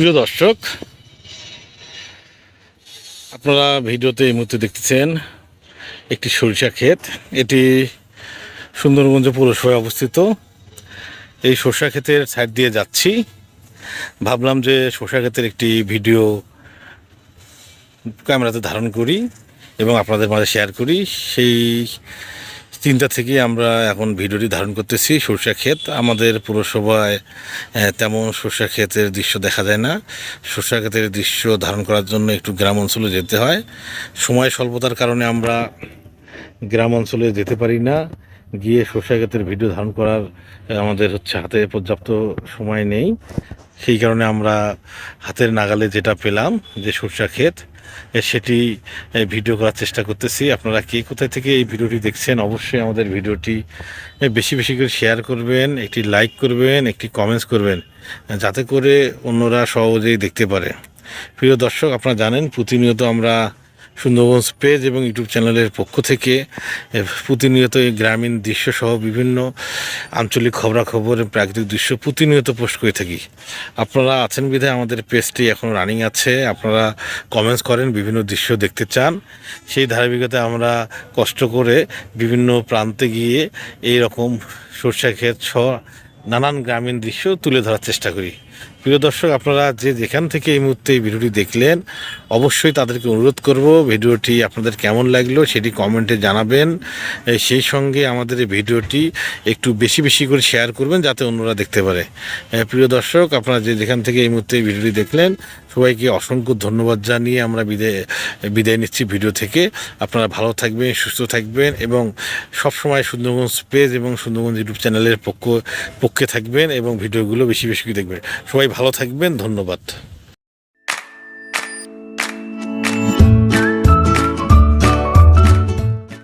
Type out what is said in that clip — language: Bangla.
প্রিয় দর্শক, আপনারা ভিডিওতে এই মুহূর্তে দেখতেছেন একটি সরিষা ক্ষেত। এটি সুন্দরগঞ্জ পৌরসভায় অবস্থিত, এই সরষা ক্ষেতের সাইড দিয়ে যাচ্ছি। ভাবলাম যে সরষা ক্ষেতের একটি ভিডিও ক্যামেরাতে ধারণ করি এবং আপনাদের মাঝে শেয়ার করি। সেই চিন্তা থেকে আমরা এখন ভিডিওটি ধারণ করতেছি সরষা ক্ষেত। আমাদের পুরসভায় তেমন সরষা ক্ষেতের দৃশ্য দেখা যায় না। সরষা ক্ষেতের দৃশ্য ধারণ করার জন্য একটু গ্রাম অঞ্চলে যেতে হয়। সময় স্বল্পতার কারণে আমরা গ্রাম অঞ্চলে যেতে পারি না। গিয়ে সরষা ক্ষেতের ভিডিও ধারণ করার আমাদের হচ্ছে হাতে পর্যাপ্ত সময় নেই। সেই কারণে আমরা হাতের নাগালে যেটা পেলাম, যে সরষা ক্ষেত সেটি ভিডিও করার চেষ্টা করতেছি। আপনারা কে কোথায় থেকে এই ভিডিওটি দেখছেন, অবশ্যই আমাদের ভিডিওটি বেশি বেশি করে শেয়ার করবেন, একটি লাইক করবেন, একটি কমেন্টস করবেন যাতে করে অন্যরা সহজেই দেখতে পারে। প্রিয় দর্শক, আপনারা জানেন, প্রতিনিয়ত আমরা সুন্দরবন পেজ এবং ইউটিউব চ্যানেলের পক্ষ থেকে প্রতিনিয়ত এই গ্রামীণ দৃশ্য সহ বিভিন্ন আঞ্চলিক খবরাখবর প্রাকৃতিক দৃশ্য প্রতিনিয়ত পোস্ট করে থাকি। আপনারা আছেন বিধায় আমাদের পেজটি এখন রানিং আছে। আপনারা কমেন্টস করেন, বিভিন্ন দৃশ্য দেখতে চান। সেই ধারাবাহিকতায় আমরা কষ্ট করে বিভিন্ন প্রান্তে গিয়ে এই রকম সরষা ক্ষেত সহ নানান গ্রামীণ দৃশ্য তুলে ধরার চেষ্টা করি। প্রিয় দর্শক, আপনারা যে যেখান থেকে এই মুহূর্তে এই ভিডিওটি দেখলেন, অবশ্যই তাদেরকে অনুরোধ করব ভিডিওটি আপনাদের কেমন লাগল সেটি কমেন্টে জানাবেন। সেই সঙ্গে আমাদের এই ভিডিওটি একটু বেশি বেশি করে শেয়ার করবেন যাতে অন্যরা দেখতে পারে। প্রিয় দর্শক, আপনারা যে যেখান থেকে এই মুহূর্তে এই ভিডিওটি দেখলেন, সবাইকে অসংখ্য ধন্যবাদ জানিয়ে আমরা বিদায় বিদায় নিচ্ছি ভিডিও থেকে। আপনারা ভালো থাকবেন, সুস্থ থাকবেন এবং সবসময় সুন্দরগঞ্জ পেজ এবং সুন্দরগঞ্জ ইউটিউব চ্যানেলের পক্ষ, পক্ষে থাকবেন এবং ভিডিওগুলো বেশি বেশি দেখবেন। সবাই ভালো থাকবেন ধন্যবাদ।